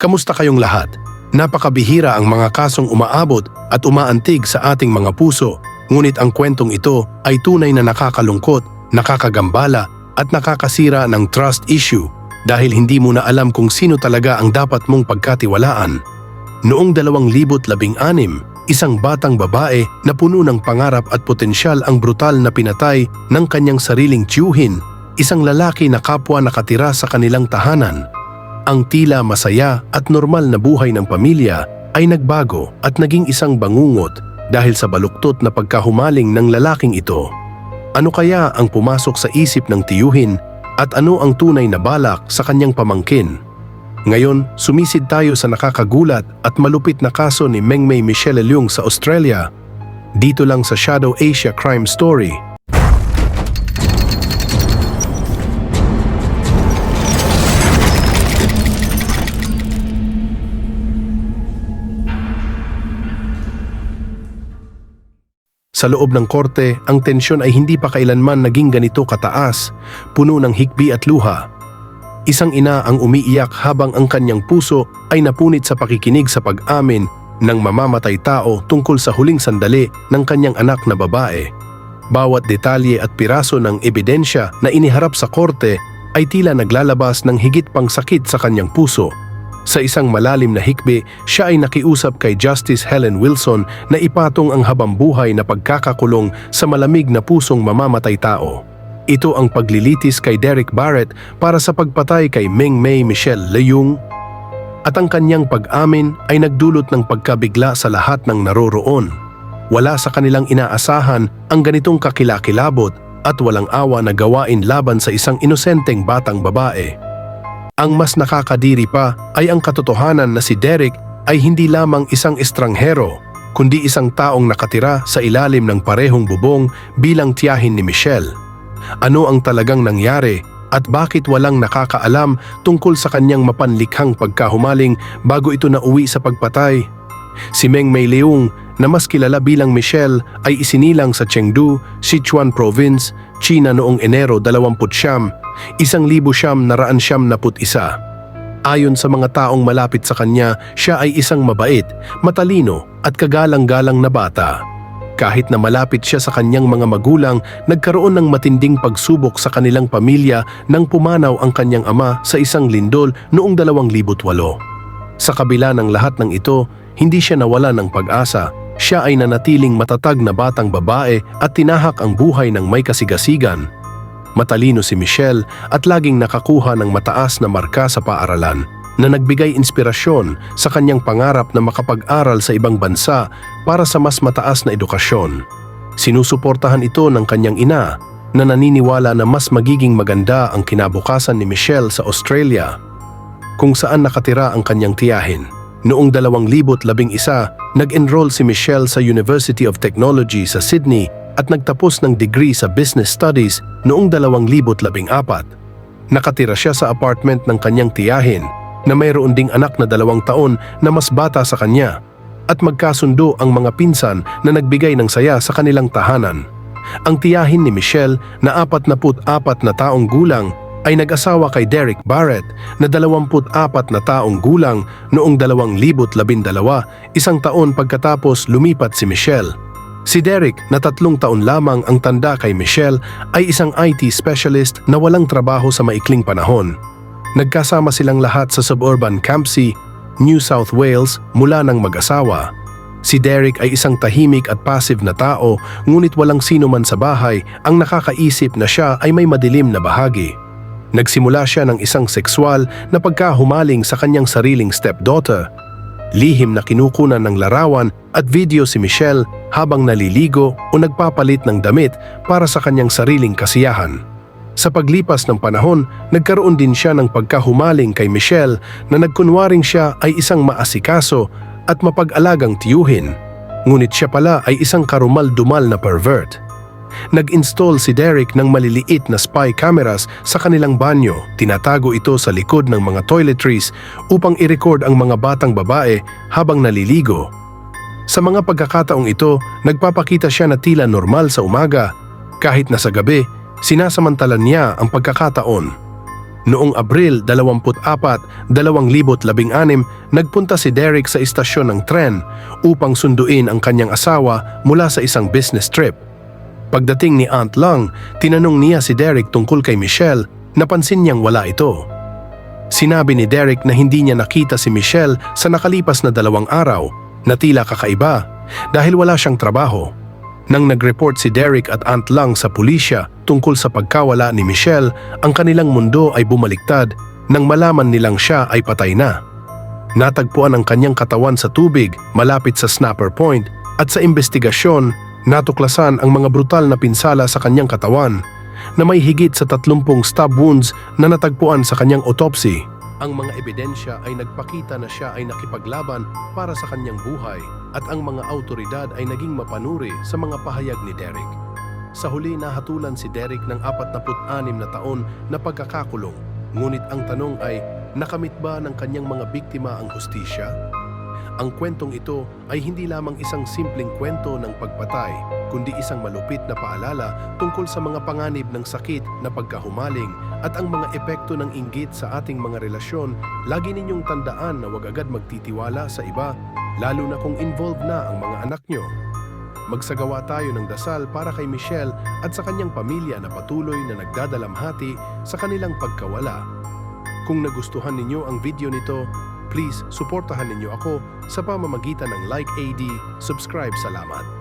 Kamusta kayong lahat? Napakabihira ang mga kasong umaabot at umaantig sa ating mga puso, ngunit ang kwentong ito ay tunay na nakakalungkot, nakakagambala at nakakasira ng trust issue dahil hindi mo na alam kung sino talaga ang dapat mong pagkatiwalaan. Noong 2016, isang batang babae na puno ng pangarap at potensyal ang brutal na pinatay ng kanyang sariling tiyuhin, isang lalaki na kapwa nakatira sa kanilang tahanan. Ang tila masaya at normal na buhay ng pamilya ay nagbago at naging isang bangungot dahil sa baluktot na pagkahumaling ng lalaking ito. Ano kaya ang pumasok sa isip ng tiyuhin at ano ang tunay na balak sa kanyang pamangkin? Ngayon, sumisid tayo sa nakakagulat at malupit na kaso ni Mengmei Michelle Leung sa Australia. Dito lang sa Shadow Asia Crime Story. Sa loob ng korte, ang tensyon ay hindi pa kailanman naging ganito kataas, puno ng hikbi at luha. Isang ina ang umiiyak habang ang kanyang puso ay napunit sa pakikinig sa pag-amin ng mamamatay tao tungkol sa huling sandali ng kanyang anak na babae. Bawat detalye at piraso ng ebidensya na iniharap sa korte ay tila naglalabas ng higit pang sakit sa kanyang puso. Sa isang malalim na hikbi, siya ay nakiusap kay Justice Helen Wilson na ipatong ang habambuhay na pagkakakulong sa malamig na pusong mamamatay tao. Ito ang paglilitis kay Derek Barrett para sa pagpatay kay Meng Mei Michelle Leung at ang kanyang pag-amin ay nagdulot ng pagkabigla sa lahat ng naroroon. Wala sa kanilang inaasahan ang ganitong kakilakilabot at walang awa na gawain laban sa isang inosenteng batang babae. Ang mas nakakadiri pa ay ang katotohanan na si Derek ay hindi lamang isang estranghero, kundi isang taong nakatira sa ilalim ng parehong bubong bilang tiyahin ni Michelle. Ano ang talagang nangyari at bakit walang nakakaalam tungkol sa kanyang mapanlikhang pagkahumaling bago ito nauwi sa pagpatay? Si Meng Mei Leung na mas kilala bilang Michelle ay isinilang sa Chengdu, Sichuan Province, China noong Enero 29, isang libo siyam na raan siyam naput isa. Ayon sa mga taong malapit sa kanya, siya ay isang mabait, matalino at kagalang-galang na bata. Kahit na malapit siya sa kanyang mga magulang, nagkaroon ng matinding pagsubok sa kanilang pamilya nang pumanaw ang kanyang ama sa isang lindol noong 2008. Sa kabila ng lahat ng ito, hindi siya nawala ng pag-asa. Siya ay nanatiling matatag na batang babae at tinahak ang buhay ng may kasigasigan. Matalino si Michelle at laging nakakuha ng mataas na marka sa paaralan na nagbigay inspirasyon sa kanyang pangarap na makapag-aral sa ibang bansa para sa mas mataas na edukasyon. Sinusuportahan ito ng kanyang ina na naniniwala na mas magiging maganda ang kinabukasan ni Michelle sa Australia kung saan nakatira ang kanyang tiyahin. Noong 2011, nag-enroll si Michelle sa University of Technology sa Sydney at nagtapos ng degree sa Business Studies noong 2014. Nakatira siya sa apartment ng kanyang tiyahin na mayroon ding anak na dalawang taon na mas bata sa kanya at magkasundo ang mga pinsan na nagbigay ng saya sa kanilang tahanan. Ang tiyahin ni Michelle na 44 na taong gulang ay nag-asawa kay Derek Barrett na 24 na taong gulang noong 2012, isang taon pagkatapos lumipat si Michelle. Si Derek na tatlong taon lamang ang tanda kay Michelle ay isang IT specialist na walang trabaho sa maikling panahon. Nagkasama silang lahat sa suburban Campsie, New South Wales mula ng mag-asawa. Si Derek ay isang tahimik at passive na tao ngunit walang sino man sa bahay ang nakakaisip na siya ay may madilim na bahagi. Nagsimula siya ng isang sexual na pagkahumaling sa kanyang sariling stepdaughter. Lihim na kinukunan ng larawan at video si Michelle habang naliligo o nagpapalit ng damit para sa kanyang sariling kasiyahan. Sa paglipas ng panahon, nagkaroon din siya ng pagkahumaling kay Michelle na nagkunwaring siya ay isang maasikaso at mapag-alagang tiyuhin. Ngunit siya pala ay isang karumal-dumal na pervert. Nag-install si Derek ng maliliit na spy cameras sa kanilang banyo. Tinatago ito sa likod ng mga toiletries upang i-record ang mga batang babae habang naliligo. Sa mga pagkakataong ito, nagpapakita siya na tila normal sa umaga. Kahit na sa gabi, sinasamantalan niya ang pagkakataon. Noong Abril 24, 2016, nagpunta si Derek sa istasyon ng tren upang sunduin ang kanyang asawa mula sa isang business trip. Pagdating ni Aunt Lang, tinanong niya si Derek tungkol kay Michelle, napansin niyang wala ito. Sinabi ni Derek na hindi niya nakita si Michelle sa nakalipas na dalawang araw na tila kakaiba dahil wala siyang trabaho. Nang nag-report si Derek at Aunt Lang sa pulisya tungkol sa pagkawala ni Michelle, ang kanilang mundo ay bumaliktad nang malaman nilang siya ay patay na. Natagpuan ang kanyang katawan sa tubig malapit sa Snapper Point at sa investigasyon, natuklasan ang mga brutal na pinsala sa kanyang katawan na may higit sa 30 stab wounds na natagpuan sa kanyang autopsy. Ang mga ebidensya ay nagpakita na siya ay nakipaglaban para sa kanyang buhay at ang mga autoridad ay naging mapanuri sa mga pahayag ni Derek. Sa huli nahatulan si Derek ng 46 na taon na pagkakakulong. Ngunit ang tanong ay, nakamit ba ng kanyang mga biktima ang hustisya? Ang kwentong ito ay hindi lamang isang simpleng kwento ng pagpatay, kundi isang malupit na paalala tungkol sa mga panganib ng sakit na pagkahumaling at ang mga epekto ng inggit sa ating mga relasyon. Lagi ninyong tandaan na huwag agad magtitiwala sa iba, lalo na kung involved na ang mga anak nyo. Magsagawa tayo ng dasal para kay Michelle at sa kanyang pamilya na patuloy na nagdadalamhati sa kanilang pagkawala. Kung nagustuhan ninyo ang video nito, please suportahan ninyo ako sa pamamagitan ng like AD, subscribe salamat.